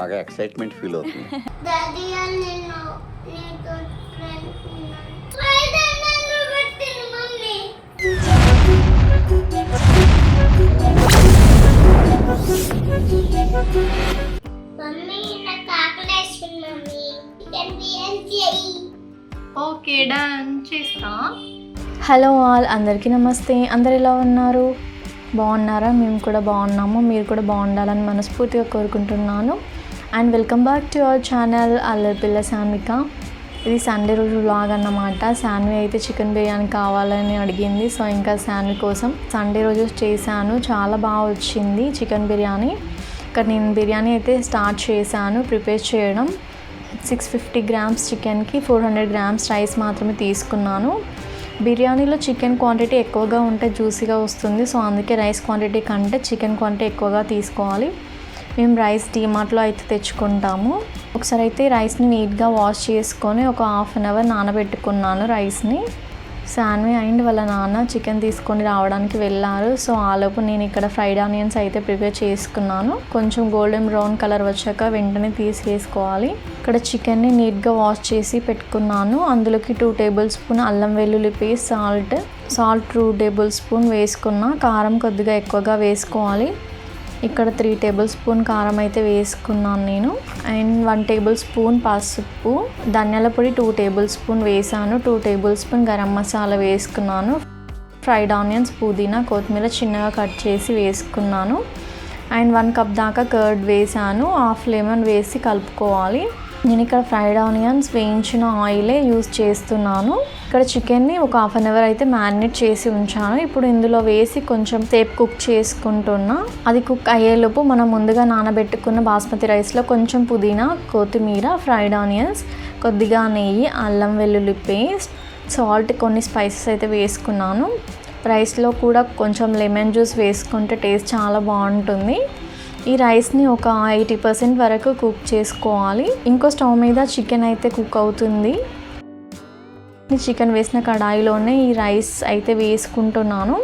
బాగా excitement feel అవుతుంది. Okay done. చేస్తా. హలో ఆల్ అందరికీ నమస్తే. అందరు ఎలా ఉన్నారు? బాగున్నారా? మేము కూడా బాగున్నాము. మీరు కూడా బాగుండాలని మనస్ఫూర్తిగా కోరుకుంటున్నాను. And welcome back to our channel అల్లరి పిల్ల సాన్విక ఇది సండే రోజు వ్లాగ్ అన్నమాట. శాన్వి అయితే చికెన్ బిర్యానీ కావాలని అడిగింది. సో ఇంకా శాన్వి కోసం సండే రోజు చేశాను. చాలా బాగా వచ్చింది చికెన్ బిర్యానీ. ఇక్కడ నేను బిర్యానీ అయితే స్టార్ట్ చేశాను ప్రిపేర్ చేయడం. సిక్స్ ఫిఫ్టీ గ్రామ్స్ చికెన్కి ఫోర్ హండ్రెడ్ గ్రామ్స్ రైస్ మాత్రమే తీసుకున్నాను. బిర్యానీలో చికెన్ క్వాంటిటీ ఎక్కువగా ఉంటే జ్యూసీగా వస్తుంది. సో అందుకే రైస్ క్వాంటిటీ కంటే చికెన్ క్వాంటిటీ ఎక్కువగా తీసుకోవాలి. మేము రైస్ డీమార్ట్లో అయితే తెచ్చుకుంటాము. ఒకసారి అయితే రైస్ని నీట్గా వాష్ చేసుకొని ఒక హాఫ్ అన్ అవర్ నానబెట్టుకున్నాను రైస్ని శాన్వి అండ్ వాళ్ళ నాన్న చికెన్ తీసుకొని రావడానికి వెళ్ళారు. సో ఆలోపు నేను ఇక్కడ ఫ్రైడ్ ఆనియన్స్ అయితే ప్రిపేర్ చేసుకున్నాను. కొంచెం గోల్డెన్ బ్రౌన్ కలర్ వచ్చాక వెంటనే తీసేసుకోవాలి. ఇక్కడ చికెన్ని నీట్గా వాష్ చేసి పెట్టుకున్నాను. అందులోకి టూ టేబుల్ స్పూన్ అల్లం వెల్లుల్లి paste salt salt two tablespoon వేసుకున్న. కారం కొద్దిగా ఎక్కువగా వేసుకోవాలి. ఇక్కడ త్రీ టేబుల్ స్పూన్ కారం అయితే వేసుకున్నాను నేను. అండ్ వన్ టేబుల్ స్పూన్ పసుపు. ధనియాల పొడి టూ టేబుల్ స్పూన్ వేసాను. Two tablespoon garam masala వేసుకున్నాను. ఫ్రైడ్ ఆనియన్స్ పుదీనా కొత్తిమీర చిన్నగా కట్ చేసి వేసుకున్నాను. అండ్ వన్ కప్ దాకా కర్డ్ వేసాను. హాఫ్ లెమన్ వేసి కలుపుకోవాలి. నేను ఇక్కడ ఫ్రైడ్ ఆనియన్స్ వేయించిన ఆయిలే యూస్ చేస్తున్నాను. ఇక్కడ చికెన్ని ఒక హాఫ్ అన్ అవర్ అయితే మ్యారినేట్ చేసి ఉంచాను. ఇప్పుడు ఇందులో వేసి కొంచెం సేపు కుక్ చేసుకుంటున్నా. అది కుక్ అయ్యేలోపు మనం ముందుగా నానబెట్టుకున్న బాస్మతి రైస్లో కొంచెం పుదీనా కొత్తిమీర ఫ్రైడ్ ఆనియన్స్ కొద్దిగా నెయ్యి అల్లం వెల్లుల్లి పేస్ట్ సాల్ట్ కొన్ని స్పైసెస్ అయితే వేసుకున్నాను. రైస్లో కూడా కొంచెం లెమన్ జ్యూస్ వేసుకుంటే టేస్ట్ చాలా బాగుంటుంది. ఈ రైస్ని ఒక ఎయిటీ పర్సెంట్ వరకు కుక్ చేసుకోవాలి. ఇంకో స్టవ్ మీద చికెన్ అయితే కుక్ అవుతుంది. చికెన్ వేసిన కడాయిలోనే ఈ రైస్ అయితే వేసుకుంటున్నాను.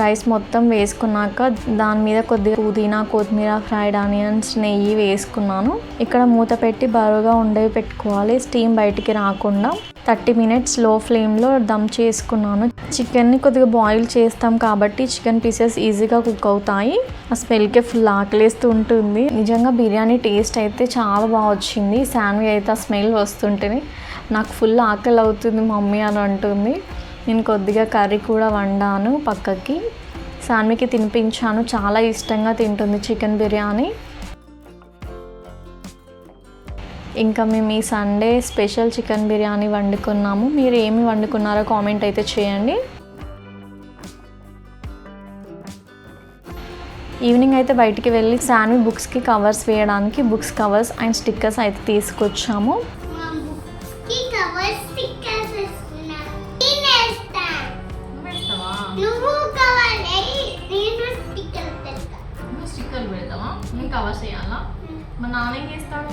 రైస్ మొత్తం వేసుకున్నాక దాని మీద కొద్దిగా పుదీనా కొత్తిమీర ఫ్రైడ్ ఆనియన్స్ నెయ్యి వేసుకున్నాను. ఇక్కడ మూత పెట్టి బరువుగా ఉండేవి పెట్టుకోవాలి స్టీమ్ బయటికి రాకుండా. థర్టీ మినిట్స్లో ఫ్లేమ్లో దమ్ చేసుకున్నాను. చికెన్ని కొద్దిగా బాయిల్ చేస్తాం కాబట్టి చికెన్ పీసెస్ ఈజీగా కుక్ అవుతాయి. ఆ స్మెల్కే ఫుల్ ఆకలేస్తూ ఉంటుంది. నిజంగా బిర్యానీ టేస్ట్ అయితే చాలా బాగా వచ్చింది. శాన్వి అయితే ఆ స్మెల్ వస్తుంటేనే నాకు ఫుల్ ఆకలి అవుతుంది మమ్మీ అని అంటుంది. నేను కొద్దిగా కర్రీ కూడా వండాను పక్కకి. శాన్వికి తినిపించాను చాలా ఇష్టంగా తింటుంది చికెన్ బిర్యానీ. ఇంకా మేము ఈ సండే స్పెషల్ చికెన్ బిర్యానీ వండుకున్నాము. మీరు ఏమి వండుకున్నారో కామెంట్ అయితే చేయండి. ఈవినింగ్ అయితే బయటికి వెళ్ళి శాన్వి బుక్స్కి కవర్స్ వేయడానికి బుక్స్ కవర్స్ అండ్ స్టిక్కర్స్ అయితే తీసుకొచ్చాము. కవర్ చేయాలా? మా నాన్న ఏం చేస్తాడు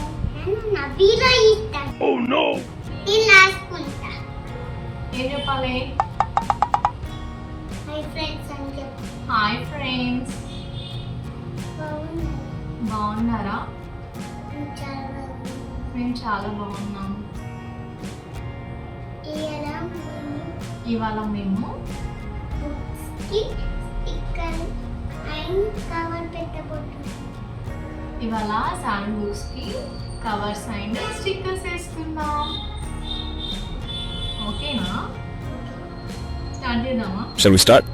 రాసుకుంటా. ఏం చెప్పాలి? హాయ్ ఫ్రెండ్స్ బాగున్నారా? చాలా బాగున్నాను. మేము చాలా బాగున్నాం. ఇవాళ మేము స్టిక్కర్ అండ్ కవర్ పెట్టబోతున్నాను ఇవాళ శాండ్ బుక్స్కి కవర్స్ అండ్ స్టిక్కర్స్ వేసుకుందాం. ఓకేనా? స్టార్ట్ చేద్దామా? Shall we start?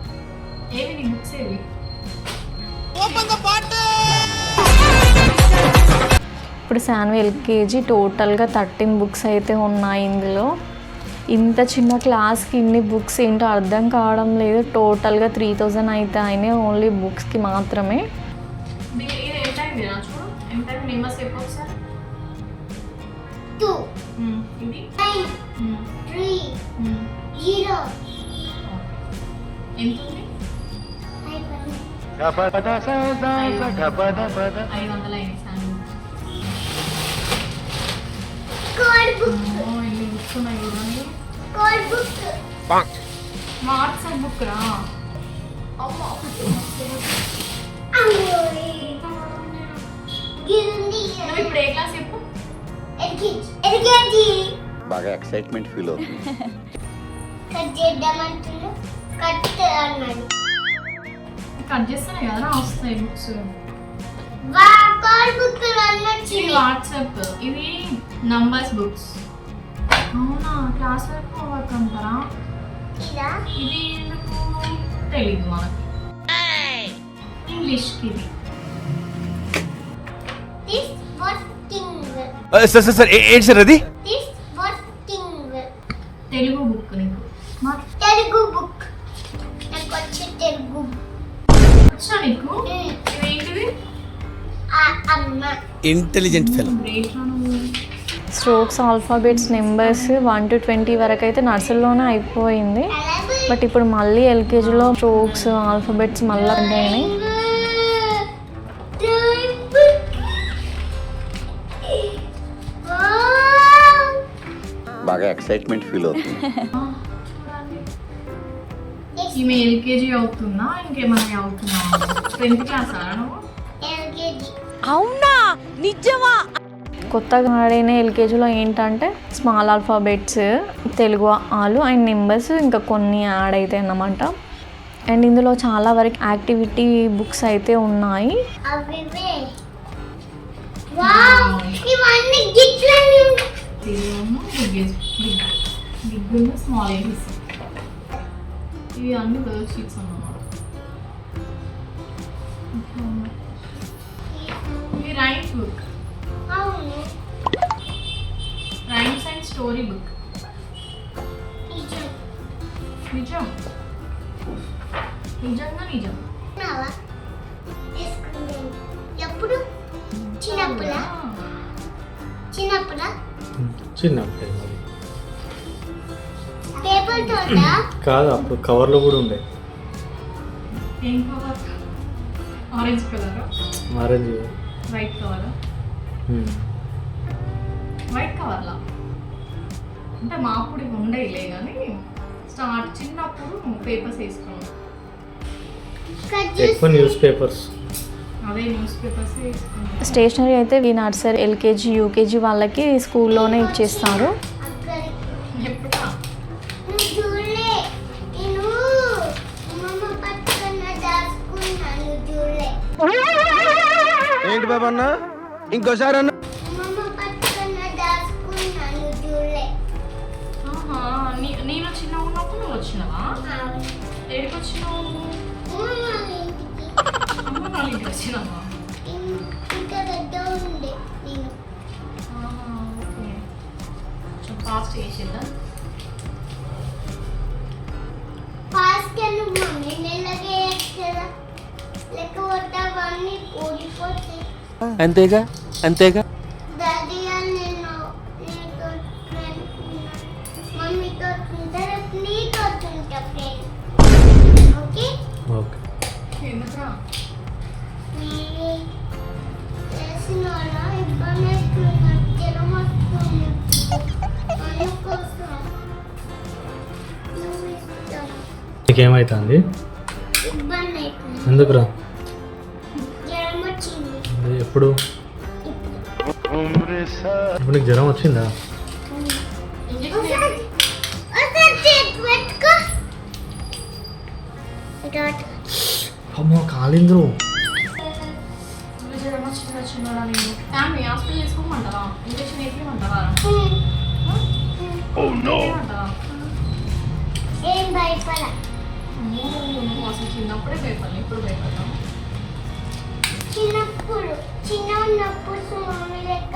ఏవి నీ బుక్స్ ఏవి? ఇప్పుడు శాన్వి ఎల్కేజీ టోటల్గా థర్టీన్ బుక్స్ అయితే ఉన్నాయి ఇందులో. ఇంత చిన్న క్లాస్కి ఇన్ని బుక్స్ ఏంటో అర్థం కావడం లేదు. టోటల్గా త్రీ థౌజండ్ అయితే అయినాయి ఓన్లీ బుక్స్కి మాత్రమే. నెంబర్స్ చెప్పు ఒకసారి. టూ. ఇది నైన్. త్రీ. జీరో. ఎంత ఉంది? ఐదు వందల ఎన్ని బుక్స్ ఉన్నాయి బుక్ వాట్సాప్ బుక్ రా అమ్మ నువ్వు ఇప్పుడు ఏ క్లాస్ చెప్పు? ఎల్కేజీ ఎల్కేజీ బాగా ఎక్సైట్మెంట్ ఫీల్ అవుతుంది. కట్ చేద్దామంటున్నా కట్ అన్నాడు కట్ చేస్తానే కదా వస్తాయి బుక్స్ బుక్ వాట్సాప్ ఇవి. నంబర్స్ బుక్స్ అవునా క్లాస్ వరకు వర్క్ అంటారా ఇదా? ఇది ఎందుకు? తెలీదు మనకి. ఇంగ్లీష్కి ఇది. సార్ సార్ సార్ ఏంటి సార్ అది? This working Telugu book Telugu book. Telugu intelligent fellow strokes alphabets numbers one to twenty వరకు అయితే నర్సరీలోనే అయిపోయింది. బట్ ఇప్పుడు మళ్ళీ ఎల్కేజీలో స్ట్రోక్స్ ఆల్ఫాబెట్స్ మళ్ళీ ఉంటాయని ఎక్సైట్మెంట్ ఫీల్ అవుతుంది. ఆ, చూడండి ఈమె ఎల్కేజీ అవుతుందా? ఇంకేమైనా అవుతుందా? టెన్త్ క్లాస్ నువ్వు? కొత్తగా ఆడిన ఎల్కేజీలో ఏంటంటే స్మాల్ ఆల్ఫాబెట్స్ తెలుగు ఆలు అండ్ నెంబర్స్ ఇంకా కొన్ని యాడ్ అవుతాయి అన్నమాట. అండ్ ఇందులో చాలా వరకు యాక్టివిటీ బుక్స్ అయితే ఉన్నాయి. బిగ్ స్మాల్ ఏబీసీ ఇవి అన్ని వర్క్ షీట్స్ అన్నమాట. ఇది rhymes book rhymes and story book నిజం. నిజం? నిజంగా నిజం. ఎప్పుడు? చిన్నప్పుడా? చిన్నప్పుడా? చిన్నప్పుడే. కాదు అప్పుడు కవర్లో కూడా ఉండే. Orange colour? Orange white colour white కవర్లా? అంటే మా అప్పుడు ఉండేలే కానీ స్టార్ట్ చిన్నప్పుడు పేపర్స్ వేసుకున్నాం. కట్ ఎక్కువ న్యూస్ పేపర్స్. అదే న్యూస్ పేపర్స్ వేసుకున్నాం. స్టేషనరీ అయితే ఈ నర్సరీ ఎల్కేజీ యూకేజీ వాళ్ళకి స్కూల్లోనే ఇచ్చేస్తారు. బాబా అన్న. ఇంకోసారి అన్న నేను చిన్న ఉన్నప్పుడు నువ్వు వచ్చినావా? అమ్మ వాళ్ళ ఇంటికి ఫాస్ట్ చేసిందా? Fast mummy? అవన్నీ ఊడిపోతాయి అంతేగా? అంతేగా? నీకేమవుతుంది ఎందుకురా? వచ్చింది ఎప్పుడు? ఇప్పుడు నీకు జ్వరం వచ్చిందా? అమ్మో కాలింద్రు. ఏం భయపడ చిన్నప్పుడే భయపడలే ఇప్పుడు చిన్నప్పుడు చిన్న ఉన్నప్పుడు మమ్మీ లెక్క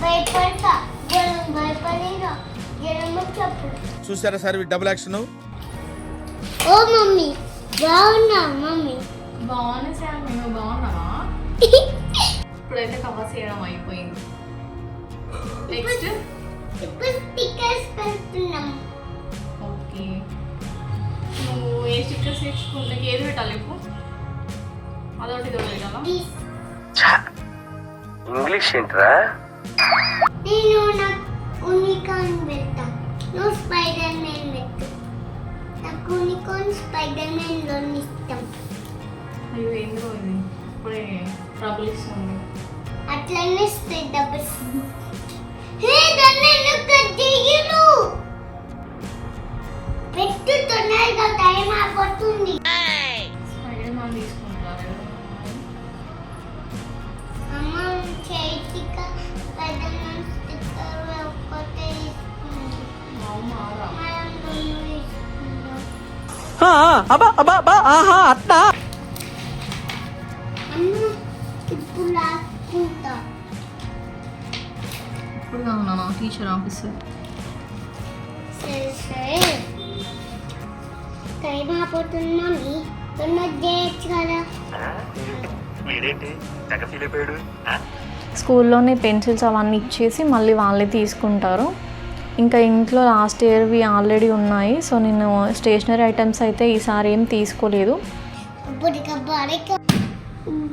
భయపడతా. భయపడేగా జ్వరం వచ్చినప్పుడు చూసారా సార్ డబుల్ యాక్షన్ ఓ మమ్మీ బాగున్నా మమ్మీ? బాగుంది సార్ మేము బాగున్నావా? ఇప్పుడైతే కవర్ చేయడం అయిపోయింది. నెక్స్ట్ ఇప్పుడు స్టిక్కర్స్ పెడుతున్నాం. ఓకే నువ్వు ఏ స్టిక్కర్స్ తెచ్చుకుంటే ఏది పెట్టాలి ఇప్పుడు అదొకటి ఇదొకటి పెట్టాలా? ఇంగ్లీష్ ఏంట్రా? నేను నాకు యూనికార్న్ పెడతా నువ్వు స్పైడర్ మ్యాన్ పెట్టు నాకు యూనికార్న్ స్పైడర్ మ్యాన్లోని ఇష్టం. అయ్యో ఏందో ఇది? ఇప్పుడే ట్రబుల్ ఇస్తుంది. అట్లనే హే దాన్ని కావునా టీచర్ ఆఫీసర్ సరే సరే. టైం అయిపోతుందని తొందర చేయొచ్చు కదా. స్కూల్లోనే పెన్సిల్స్ అవన్నీ ఇచ్చేసి మళ్ళీ వాళ్ళే తీసుకుంటారు. ఇంకా ఇంట్లో లాస్ట్ ఇయర్వి ఆల్రెడీ ఉన్నాయి. సో నేను స్టేషనరీ ఐటమ్స్ అయితే ఈసారి ఏం తీసుకోలేదు.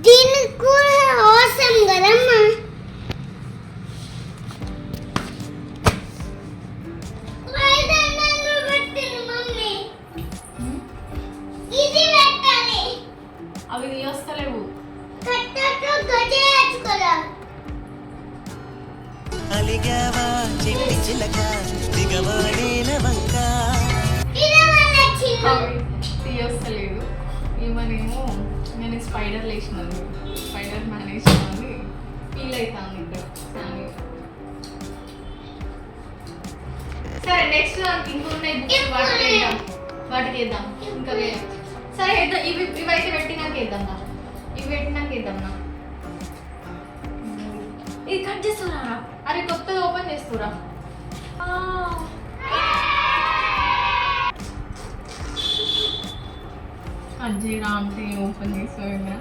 దీనికి కూడా అవసరం కదమ్మా. అలిగావా చెట్టి చిలక వంక తీయొస్తలేదు ఏమనేమో నేను స్పైడర్ లేచినాను. స్పైడర్ మ్యాన్ వేసినాను ఫీల్ అవుతాను కానీ. సరే నెక్స్ట్ దానికి ఇంకొన్నాయి బుక్స్ వాటికి వేద్దాం. వాటికి వేద్దాం. ఇంకా వేద్దాం సరే వేద్దాం ఇవి ఇవైతే పెట్టినాక వేద్దాం. ఇవి పెట్టినాక వేద్దాం ఇది కట్ చేస్తురా అరే కొత్తది ఓపెన్ చేస్తురా అజ్జీరా అంటే ఓపెన్ చేసాను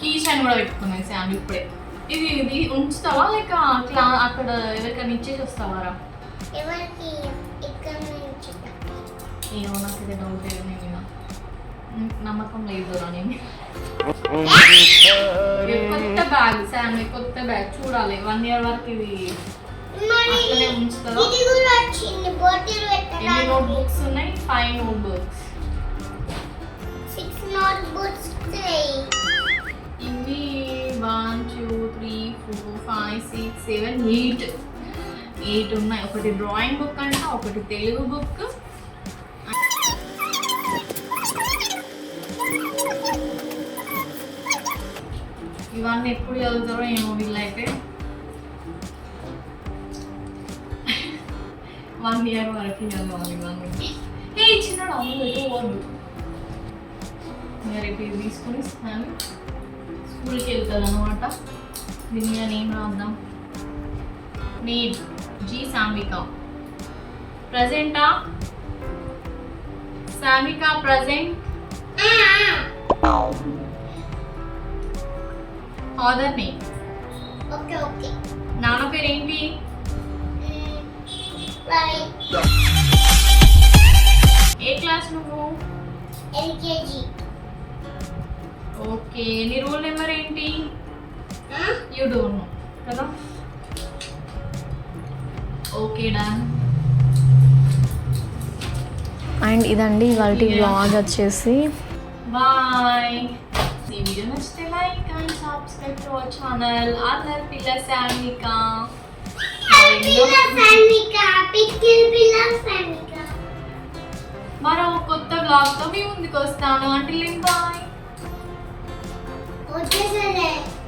కీస్ అని కూడా పెట్టుకున్నాయి శామ్ ఇప్పుడే. ఇది ఇది ఉంచుతావా? లేక క్లా అక్కడ ఎవరికైనా ఇచ్చేసి వస్తావారా ఎవరికి? ఇక్కడ నుంచి ఏమో నాకు ఇది డౌట్ లేదు నేను నమ్మకం లేదు రా నేను. బ్యాగ్ శామ్ కొత్త బ్యాగ్ చూడాలి. వన్ ఇయర్ వరకు ఇది అట్లనే ఉంచుతుందా? ఎన్ని నోట్ బుక్స్ ఉన్నాయి? Five notebooks six notebooks ఇవి one two three four five six seven eight eight ఉన్నాయి. ఒకటి డ్రాయింగ్ బుక్ అంట ఒకటి తెలుగు బుక్ ఇవన్నీ ఎప్పుడు చదువుతారో ఏమో వీళ్ళైతే వన్ ఇయర్ వరకు చదవాలి ఇవన్నీ. ఏ చిన్నడు అమ్మ ఎటు రేపు ఇది తీసుకొని స్నాన్. స్కూల్కి వెళ్తుంది అనమాట దీని మీద నేమ్ రాద్దాం. Name G Sambika. ప్రజెంటా Sambika present father name okay okay నాన్న పేరు ఏంటి రైట్ ఏ క్లాస్ నువ్వు? ఎల్కేజీ ఓకే నీ రోల్ నెంబర్ ఏంటి? యూ డోంట్ నో కదా? ఓకే డన్ అండ్ ఇదండి ఇవాళ బ్లాగ్ వచ్చేసి. బాయ్ ఈ వీడియో నచ్చితే like and subscribe to our channel. Allari పిల్ల శామిక మరో కొత్త బ్లాగ్తో మీ ముందుకు వస్తాను. అంటే బాయ్ వద్దు